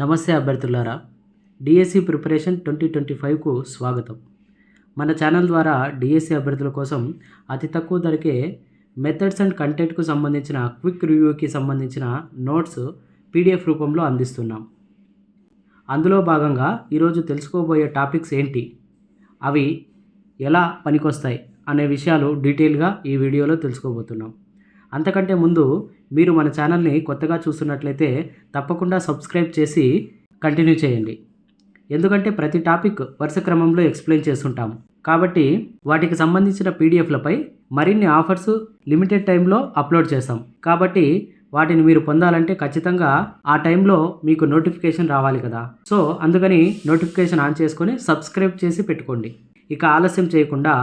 నమస్తే అభ్యర్థులారా DSC preparation twenty twenty ఫైవ్కు స్వాగతం. మన ఛానల్ ద్వారా డిఎస్సి అభ్యర్థుల కోసం అతి తక్కువ ధరకే మెథడ్స్ అండ్ కంటెంట్కు సంబంధించిన క్విక్ రివ్యూకి సంబంధించిన నోట్స్ పీడిఎఫ్ రూపంలో అందిస్తున్నాం. అందులో భాగంగా ఈరోజు తెలుసుకోబోయే టాపిక్స్ ఏంటి? అవి ఎలా పనికొస్తాయి? అనే విషయాలు డీటెయిల్గా ఈ వీడియోలో తెలుసుకోబోతున్నాం. అంతకంటే ముందు మీరు మన ఛానల్ని కొత్తగా చూస్తున్నట్లయితే తప్పకుండా సబ్స్క్రైబ్ చేసి కంటిన్యూ చేయండి. ఎందుకంటే ప్రతి టాపిక్ వరుస క్రమంలో ఎక్స్ప్లెయిన్ చేస్తుంటాము కాబట్టి వాటికి సంబంధించిన పీడిఎఫ్లపై మరిన్ని ఆఫర్స్ లిమిటెడ్ టైంలో అప్లోడ్ చేస్తాం. కాబట్టి వాటిని మీరు పొందాలంటే ఖచ్చితంగా ఆ టైంలో మీకు నోటిఫికేషన్ రావాలి కదా. సో అందుకని నోటిఫికేషన్ ఆన్ చేసుకొని సబ్స్క్రైబ్ చేసి పెట్టుకోండి. ఇక ఆలస్యం చేయకుండా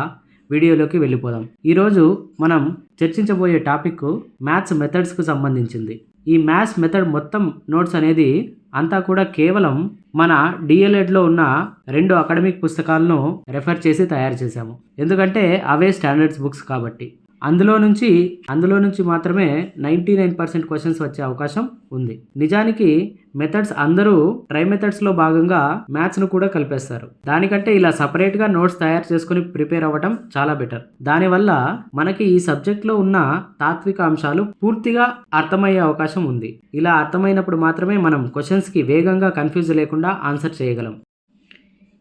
వీడియోలోకి వెళ్ళిపోదాం. ఈరోజు మనం చర్చించబోయే టాపిక్ మ్యాథ్స్ మెథడ్స్కు సంబంధించింది. ఈ మ్యాథ్స్ మెథడ్ మొత్తం నోట్స్ అనేది అంతా కూడా కేవలం మన డిఎల్ఎడ్లో ఉన్న రెండు అకాడమిక్ పుస్తకాలను రెఫర్ చేసి తయారు చేశాము. ఎందుకంటే అవే స్టాండర్డ్స్ బుక్స్ కాబట్టి. అందులో నుంచి అందులో నుంచి మాత్రమే నైంటీ నైన్ పర్సెంట్ క్వశ్చన్స్ వచ్చే అవకాశం ఉంది. నిజానికి మెథడ్స్ అందరూ ట్రై మెథడ్స్లో భాగంగా మ్యాథ్స్ను కూడా కలిపేస్తారు. దానికంటే ఇలా సపరేట్గా నోట్స్ తయారు చేసుకుని ప్రిపేర్ అవ్వటం చాలా బెటర్ దానివల్ల మనకి ఈ సబ్జెక్ట్లో ఉన్న తాత్విక అంశాలు పూర్తిగా అర్థమయ్యే అవకాశం ఉంది. ఇలా అర్థమైనప్పుడు మాత్రమే మనం క్వశ్చన్స్కి వేగంగా కన్ఫ్యూజ్ లేకుండా ఆన్సర్ చేయగలం.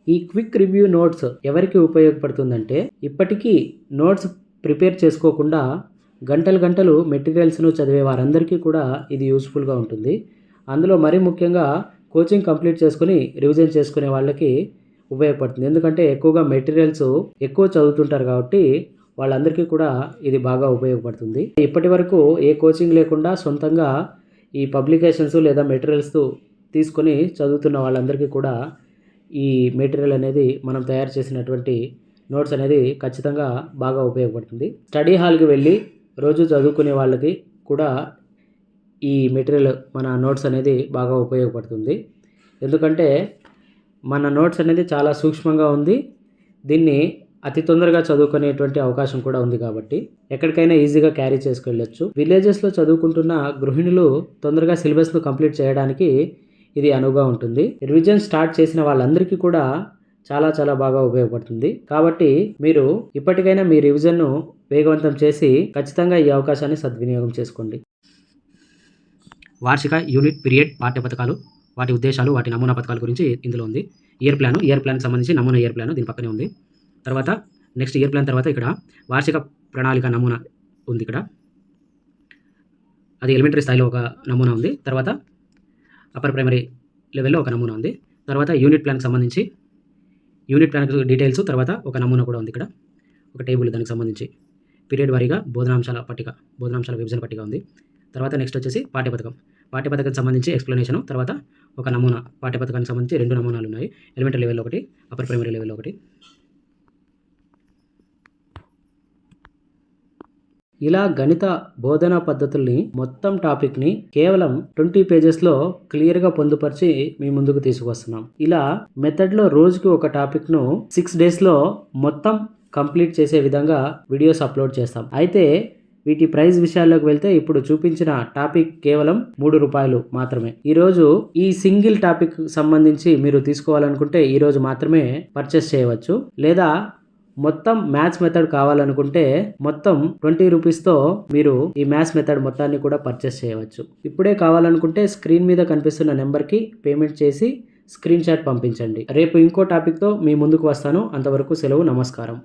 ఈ క్విక్ రివ్యూ నోట్స్ ఎవరికి ఉపయోగపడుతుందంటే ఇప్పటికీ నోట్స్ ప్రిపేర్ చేసుకోకుండా గంటలు గంటలు మెటీరియల్స్ను చదివే వారందరికీ కూడా ఇది యూస్ఫుల్గా ఉంటుంది. అందులో మరీ ముఖ్యంగా కోచింగ్ కంప్లీట్ చేసుకుని రివిజన్ చేసుకునే వాళ్ళకి ఉపయోగపడుతుంది. ఎందుకంటే ఎక్కువగా మెటీరియల్స్ ఎక్కువ చదువుతుంటారు కాబట్టి వాళ్ళందరికీ కూడా ఇది బాగా ఉపయోగపడుతుంది. ఇప్పటి వరకు ఏ కోచింగ్ లేకుండా సొంతంగా ఈ పబ్లికేషన్స్ లేదా మెటీరియల్స్ తీసుకొని చదువుతున్న వాళ్ళందరికీ కూడా ఈ మెటీరియల్ అనేది మనం తయారు చేసినటువంటి నోట్స్ అనేది ఖచ్చితంగా బాగా ఉపయోగపడుతుంది. స్టడీ హాల్కి వెళ్ళి రోజు చదువుకునే వాళ్ళకి కూడా ఈ మెటీరియల్ మన నోట్స్ అనేది బాగా ఉపయోగపడుతుంది. ఎందుకంటే మన నోట్స్ అనేది చాలా సూక్ష్మంగా ఉంది. దీన్ని అతి తొందరగా చదువుకునేటువంటి అవకాశం కూడా ఉంది కాబట్టి ఎక్కడికైనా ఈజీగా క్యారీ చేసుకెళ్ళొచ్చు. విలేజెస్లో చదువుకుంటున్న గృహిణులు తొందరగా సిలబస్ను కంప్లీట్ చేయడానికి ఇది అనువుగా ఉంటుంది. రివిజన్ స్టార్ట్ చేసిన వాళ్ళందరికీ కూడా చాలా చాలా బాగా ఉపయోగపడుతుంది. కాబట్టి మీరు ఇప్పటికైనా మీ రివిజన్ను వేగవంతం చేసి ఖచ్చితంగా ఈ అవకాశాన్ని సద్వినియోగం చేసుకోండి. వార్షిక యూనిట్ పీరియడ్ పాఠ్య పథకాలు వాటి ఉద్దేశాలు వాటి నమూనా పథకాల గురించి ఇందులో ఉంది. ఇయర్ ప్లాన్ ఇయర్ ప్లాన్కి సంబంధించి నమూనా ఇయర్ ప్లాన్ దీని పక్కనే ఉంది. తర్వాత నెక్స్ట్ ఇయర్ ప్లాన్ తర్వాత ఇక్కడ వార్షిక ప్రణాళిక నమూనా ఉంది ఇక్కడ. అది ఎలిమెంటరీ స్థాయిలో ఒక నమూనా ఉంది. తర్వాత అప్పర్ ప్రైమరీ లెవెల్లో ఒక నమూనా ఉంది. తర్వాత యూనిట్ ప్లాన్కి సంబంధించి యూనిట్ ప్లాన్ డీటెయిల్స్ తర్వాత ఒక నమూనా కూడా ఉంది ఇక్కడ. ఒక టేబుల్ దానికి సంబంధించి. పీరియడ్ వారీగా బోధనాంశాల పట్టిక బోధనాంశాల విభజన పట్టిక ఉంది. తర్వాత నెక్స్ట్ వచ్చేసి పాఠ్యపథకం. పాఠ్యపథకానికి సంబంధించి ఎక్స్ప్లెనేషన్ తర్వాత ఒక నమూనా పాఠ్యపథకానికి సంబంధించి రెండు నమూనాలు ఉన్నాయి. ఎలిమెంటరీ లెవెల్ ఒకటి అప్పర్ ప్రైమరీ లెవెల్ ఒకటి. ఇలా గణిత బోధనా పద్ధతుల్ని మొత్తం టాపిక్ని కేవలం ట్వంటీ పేజెస్లో క్లియర్గా పొందుపరిచి మీ ముందుకు తీసుకొస్తున్నాం ఇలా మెథడ్లో రోజుకి ఒక టాపిక్ను సిక్స్ డేస్లో మొత్తం కంప్లీట్ చేసే విధంగా వీడియోస్ అప్లోడ్ చేస్తాం. అయితే వీటి ప్రైస్ విషయాల్లోకి వెళ్తే ఇప్పుడు చూపించిన టాపిక్ కేవలం మూడు రూపాయలు మాత్రమే. ఈరోజు ఈ సింగిల్ టాపిక్ సంబంధించి మీరు తీసుకోవాలనుకుంటే ఈరోజు మాత్రమే పర్చేస్ చేయవచ్చు. లేదా మొత్తం మ్యాథ్స్ మెథడ్ కావాలనుకుంటే మొత్తం ట్వంటీ రూపీస్తో మీరు ఈ మ్యాథ్స్ మెథడ్ మొత్తాన్ని కూడా పర్చేస్ చేయవచ్చు. ఇప్పుడే కావాలనుకుంటే స్క్రీన్ మీద కనిపిస్తున్న నెంబర్కి పేమెంట్ చేసి స్క్రీన్ షాట్ పంపించండి. రేపు ఇంకో టాపిక్తో మీ ముందుకు వస్తాను. అంతవరకు సెలవు నమస్కారం.